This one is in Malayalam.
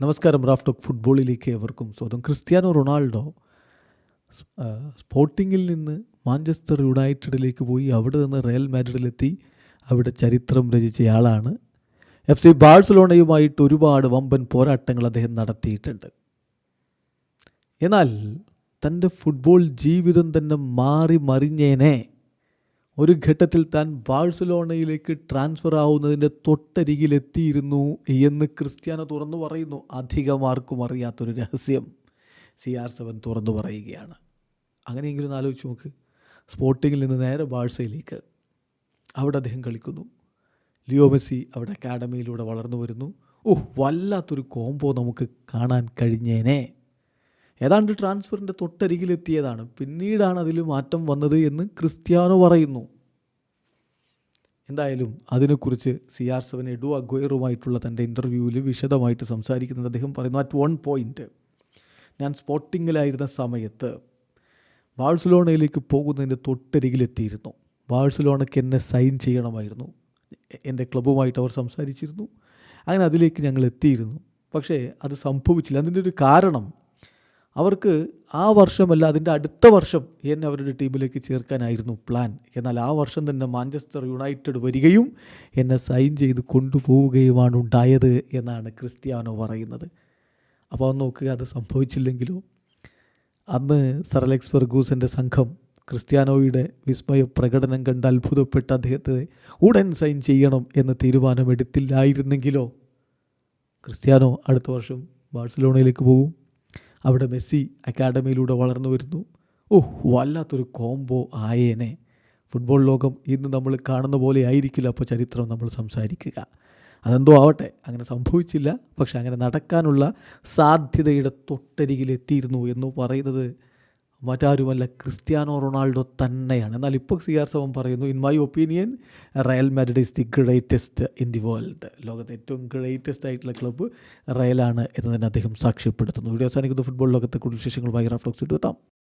നമസ്കാരം റാഫ് ടോക്ക് ഫുട്ബോളിലേക്ക് എവർക്കും സ്വാഗതം. ക്രിസ്ത്യാനോ റൊണാൾഡോ സ്പോർട്ടിങ്ങിൽ നിന്ന് മാഞ്ചസ്റ്റർ യുണൈറ്റഡിലേക്ക് പോയി അവിടെ നിന്ന് റയൽ മാഡ്രിഡിലെത്തി. അവിടെ ചരിത്രം രചിച്ചയാളാണ്. എഫ് സി ബാഴ്സലോണയുമായിട്ട് ഒരുപാട് വമ്പൻ പോരാട്ടങ്ങൾ അദ്ദേഹം നടത്തിയിട്ടുണ്ട്. എന്നാൽ തന്റെ ഫുട്ബോൾ ജീവിതം തന്നെ മാറി മറിഞ്ഞേനെ. ഒരു ഘട്ടത്തിൽ താൻ ബാഴ്സലോണയിലേക്ക് ട്രാൻസ്ഫർ ആവുന്നതിന്റെ തൊട്ടരികിലെത്തിയിരുന്നു എന്ന് ക്രിസ്ത്യാനോ തുറന്നു പറയുന്നു. അധികം ആർക്കും അറിയാത്തൊരു രഹസ്യം. സി ആർ സെവൻ തുറന്നു പറയുകയാണ്. അങ്ങനെയെങ്കിലും ആലോചിച്ച് നോക്ക്. സ്പോർട്ടിങ്ങിൽ നിന്ന് നേരെ ബാഴ്സയിലേക്ക്. അവിടെ അദ്ദേഹം കളിക്കുന്നു. ലിയോ മെസ്സി അവിടെ അക്കാഡമിയിലൂടെ വളർന്നു വരുന്നു. ഓഹ് വല്ലാത്തൊരു കോംബോ നമുക്ക് കാണാൻ കഴിഞ്ഞേനെ. ഏതാണ്ട് ട്രാൻസ്ഫറിന്റെ തൊട്ടരികിലെത്തിയതാണ്. പിന്നീടാണ് അതിൽ മാറ്റം വന്നത് എന്ന് ക്രിസ്ത്യാനോ പറയുന്നു. എന്തായാലും അതിനെക്കുറിച്ച് സി ആർ സെവൻ എഡു അഗ്വയറുമായിട്ടുള്ള തന്റെ ഇന്റർവ്യൂവിൽ വിശദമായിട്ട് സംസാരിക്കുന്നത് അദ്ദേഹം പറയുന്നു അറ്റ് വൺ പോയിന്റ് ഞാൻ സ്പോട്ടിങ്ങിലായിരുന്ന സമയത്ത് ബാഴ്സലോണയിലേക്ക് പോകുന്നതിന്റെ തൊട്ടരികിലെത്തിയിരുന്നു. ബാഴ്സലോണയ്ക്ക് എന്നെ സൈൻ ചെയ്യണമായിരുന്നു. എന്റെ ക്ലബ്ബുമായിട്ട് അവർ സംസാരിച്ചിരുന്നു. അങ്ങനെ അതിലേക്ക് ഞങ്ങൾ എത്തിയിരുന്നു. പക്ഷേ അത് സംഭവിച്ചില്ല. അതിന്റെ ഒരു കാരണം അവർക്ക് ആ വർഷമല്ല അതിന്റെ അടുത്ത വർഷം എന്നെ അവരുടെ ടീമിലേക്ക് ചേർക്കാനായിരുന്നു പ്ലാൻ എന്നാൽ ആ വർഷം തന്നെ മാഞ്ചസ്റ്റർ യുണൈറ്റഡ് വരികയും എന്നെ സൈൻ ചെയ്ത് കൊണ്ടുപോവുകയുമാണ് ഉണ്ടായത് എന്നാണ് ക്രിസ്ത്യാനോ പറയുന്നത്. അപ്പോൾ നോക്കുക അത് സംഭവിച്ചില്ലെങ്കിലോ? അന്ന് അലക്സ് ഫെർഗൂസന്റെ സംഘം ക്രിസ്ത്യാനോയുടെ വിസ്മയ പ്രകടനം കണ്ട് അത്ഭുതപ്പെട്ട അദ്ദേഹത്തെ ഉടൻ സൈൻ ചെയ്യണം എന്ന് തീരുമാനമെടുത്തില്ലായിരുന്നെങ്കിലോ? ക്രിസ്ത്യാനോ അടുത്ത വർഷം ബാഴ്സലോണയിലേക്ക് പോകും. അവിടെ മെസ്സി അക്കാഡമിയിലൂടെ വളർന്നു വരുന്നു. ഓ വല്ലാത്തൊരു കോംബോ ആയേനെ. ഫുട്ബോൾ ലോകം ഇന്ന് നമ്മൾ കാണുന്ന പോലെ ആയിരിക്കില്ല. അപ്പോൾ ചരിത്രം നമ്മൾ സംസാരിക്കുക. അതെന്തോ ആവട്ടെ അങ്ങനെ സംഭവിച്ചില്ല. പക്ഷെ അങ്ങനെ നടക്കാനുള്ള സാധ്യതയുടെ തൊട്ടരികിലെത്തിയിരുന്നു എന്ന് പറയുന്നത് മറ്റാരുമല്ല ക്രിസ്ത്യാനോ റൊണാൾഡോ തന്നെയാണ്. എന്നാൽ ഇപ്പോൾ സി ആർ സെവൻ പറയുന്നു in my opinion Real Madrid is the greatest in the world ലോകത്തെ ഏറ്റവും ഗ്രേറ്റസ്റ്റ് ആയിട്ടുള്ള ക്ലബ്ബ് റയലാണ് എന്ന് തന്നെ അദ്ദേഹം സാക്ഷ്യപ്പെടുത്തുന്നു. വീഡിയോ അവസാനിക്കുന്ന. ഫുട്ബോൾ ലോകത്തെ കൂടുതൽ വിശേഷങ്ങളുമായി റഫ്ലോക്സ് എത്താം.